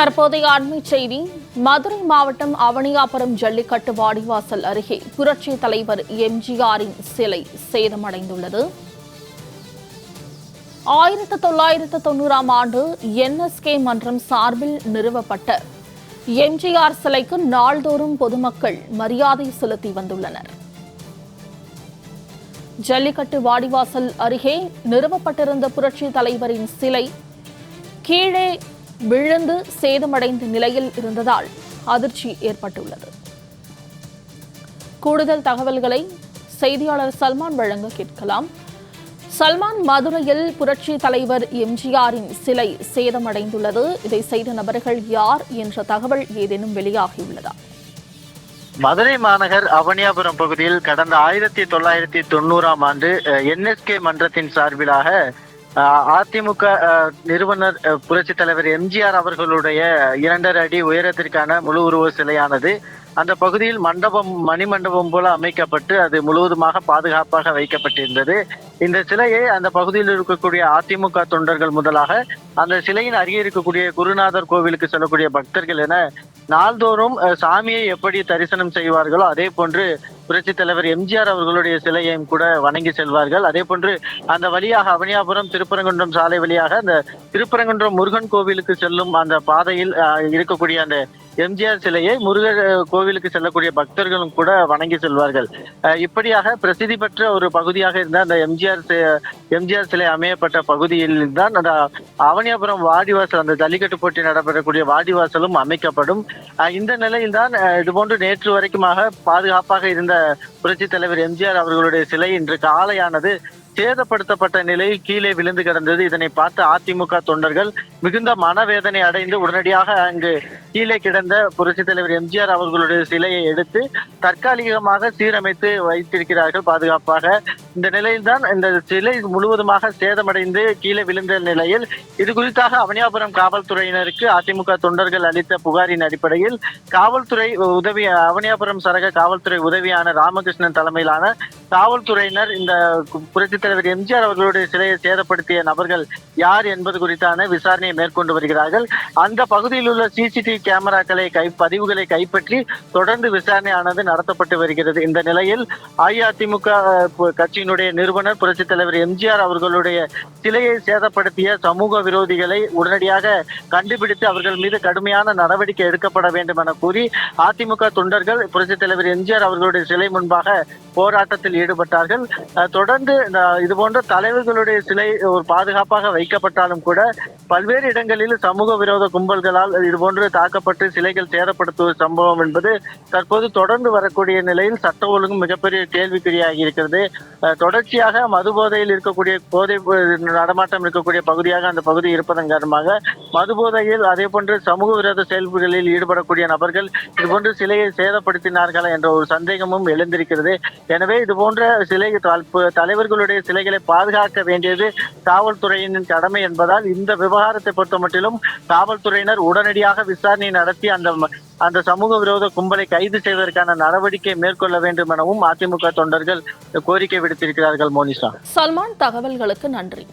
தற்போதைய அண்மை செய்தி மதுரை மாவட்டம் அவனியாபுரம் ஜல்லிக்கட்டு வாடிவாசல் அருகே புரட்சி தலைவர் எம்ஜிஆரின் சிலை சேதமடைந்துள்ளது. ஆயிரத்து தொள்ளாயிரத்து தொண்ணூறாம் ஆண்டு என்எஸ்கே மன்றம் சார்பில் நிறுவப்பட்ட எம்ஜிஆர் சிலைக்கு நாள்தோறும் பொதுமக்கள் மரியாதை செலுத்தி வந்துள்ளனர். ஜல்லிக்கட்டு வாடிவாசல் அருகே நிறுவப்பட்டிருந்த புரட்சி தலைவரின் சிலை கீழே விழுந்து சேதமடைந்த நிலையில் இருந்ததால் அதிர்ச்சி ஏற்பட்டுள்ளது. கூடுதல் தகவல்களை செய்தியாளர் சல்மான் வழங்க கேட்கலாம். சல்மான் மதுரையில் புரட்சி தலைவர் எம்ஜிஆரின் சிலை சேதமடைந்துள்ளது. இதை செய்த நபர்கள் யார் என்ற தகவல் ஏதேனும் வெளியாகியுள்ளதா? மதுரை மாநகர் அவனியாபுரம் பகுதியில் கடந்த ஆயிரத்தி தொள்ளாயிரத்தி தொண்ணூறாம் ஆண்டு என்எஸ்கே மன்றத்தின் சார்பிலாக அதிமுக நிறுவனர் புரட்சி தலைவர் எம்ஜிஆர் அவர்களுடைய இரண்டரை அடி உயரத்திற்கான முழு உருவ சிலையானது அந்த பகுதியில் மண்டபம் மணிமண்டபம் போல அமைக்கப்பட்டு அது முழுவதுமாக பாதுகாப்பாக வைக்கப்பட்டிருந்தது. இந்த சிலையை அந்த பகுதியில் இருக்கக்கூடிய அதிமுக தொண்டர்கள் முதலாக அந்த சிலையின் அருகே இருக்கக்கூடிய குருநாதர் கோவிலுக்கு செல்லக்கூடிய பக்தர்கள் என நாள்தோறும் அஹ், சாமியை எப்படி தரிசனம் செய்வார்களோ அதே போன்று புரட்சி தலைவர் எம்ஜிஆர் அவர்களுடைய சிலையையும் கூட வணங்கி செல்வார்கள். அதே போன்று அந்த வழியாக அவனியாபுரம் திருப்பரங்குன்றம் சாலை வழியாக அந்த திருப்பரங்குன்றம் முருகன் கோவிலுக்கு செல்லும் அந்த பாதையில் அஹ், இருக்கக்கூடிய அந்த எம்ஜிஆர் சிலையை முருகர் கோவிலுக்கு செல்லக்கூடிய பக்தர்களும் கூட வணங்கி செல்வார்கள். இப்படியாக பிரசித்தி பெற்ற ஒரு பகுதியாக இருந்த அந்த எம்ஜிஆர் எம்ஜிஆர் சிலை அமையப்பட்ட பகுதியில் தான் அந்த அவனியாபுரம் வாடிவாசல் அந்த ஜல்லிக்கட்டு போட்டி நடைபெறக்கூடிய வாடிவாசலும் அமைக்கப்படும். இந்த நிலையில் தான் இதுபோன்று நேற்று வரைக்குமாக பாதுகாப்பாக இருந்த புரட்சி தலைவர் எம்ஜிஆர் அவர்களுடைய சிலை இன்று காலையானது சேதப்படுத்தப்பட்ட நிலையில் கீழே விழுந்து கிடந்தது. இதனை பார்த்த அதிமுக தொண்டர்கள் மிகுந்த மனவேதனை அடைந்து உடனடியாக அங்கு கீழே கிடந்த புரட்சித் தலைவர் எம்ஜிஆர் அவர்களுடைய சிலையை எடுத்து தற்காலிகமாக சீரமைத்து வைத்திருக்கிறார்கள். பாதுகாப்பாக இந்த நிலையில்தான் இந்த சிலை முழுவதுமாக சேதமடைந்து கீழே விழுந்த நிலையில் இது குறித்தாக அவனியாபுரம் காவல்துறையினருக்கு அதிமுக தொண்டர்கள் அளித்த புகாரின் அடிப்படையில் காவல்துறை உதவி அவனியாபுரம் சரக காவல்துறை உதவியான ராமகிருஷ்ணன் தலைமையிலான காவல்துறையினர் இந்த புரட்சி தலைவர் எம்ஜிஆர் அவர்களுடைய சிலையை சேதப்படுத்திய நபர்கள் யார் என்பது குறித்தான விசாரணையை மேற்கொண்டு வருகிறார்கள். அந்த பகுதியில் உள்ள சிசிடிவி கேமராக்களை கை பதிவுகளை கைப்பற்றி தொடர்ந்து விசாரணையானது நடத்தப்பட்டு வருகிறது. இந்த நிலையில் அஇஅதிமுக கட்சியினுடைய நிறுவனர் புரட்சி தலைவர் எம்ஜிஆர் அவர்களுடைய சிலையை சேதப்படுத்திய சமூக விரோதிகளை உடனடியாக கண்டுபிடித்து அவர்கள் மீது கடுமையான நடவடிக்கை எடுக்கப்பட வேண்டும் என கூறி அதிமுக தொண்டர்கள் புரட்சி தலைவர் எம்ஜிஆர் அவர்களுடைய சிலை முன்பாக போராட்டத்தில் ஈடுபட்டார்கள். தொடர்ந்து இந்த இது போன்ற தலைவர்களுடைய சிலை ஒரு பாதுகாப்பாக வைக்கப்பட்டாலும் கூட பல்வேறு இடங்களில் சமூக விரோத கும்பல்களால் இதுபோன்று தாக்கப்பட்டு சிலைகள் சேதப்படுத்துவது சம்பவம் என்பது தற்போது தொடர்ந்து வரக்கூடிய நிலையில் சட்ட ஒழுங்கு மிகப்பெரிய கேள்விக்குறியாகி இருக்கிறது. தொடர்ச்சியாக மது போதையில் இருக்கக்கூடிய போதை நடமாட்டம் இருக்கக்கூடிய பகுதியாக அந்த பகுதி இருப்பதன் காரணமாக மதுபோதையில் அதே போன்று சமூக விரோத செயல்களில் ஈடுபடக்கூடிய நபர்கள் இதுபோன்று சிலையை சேதப்படுத்தினார்களா என்ற ஒரு சந்தேகமும் எழுந்திருக்கிறது. எனவே இது போன்ற சிலை தலைவர்களுடைய சிலைகளை பாதுகாக்க வேண்டியது காவல்துறையினின் கடமை என்பதால் இந்த விவகாரத்தை பொறுத்த மட்டிலும் காவல்துறையினர் உடனடியாக விசாரணை நடத்தி அந்த அந்த சமூக விரோத கும்பலை கைது செய்வதற்கான நடவடிக்கை மேற்கொள்ள வேண்டும் எனவும் அதிமுக தொண்டர்கள் கோரிக்கை விடுத்திருக்கிறார்கள் மோனிஷா. சல்மான் தகவல்களுக்கு நன்றி.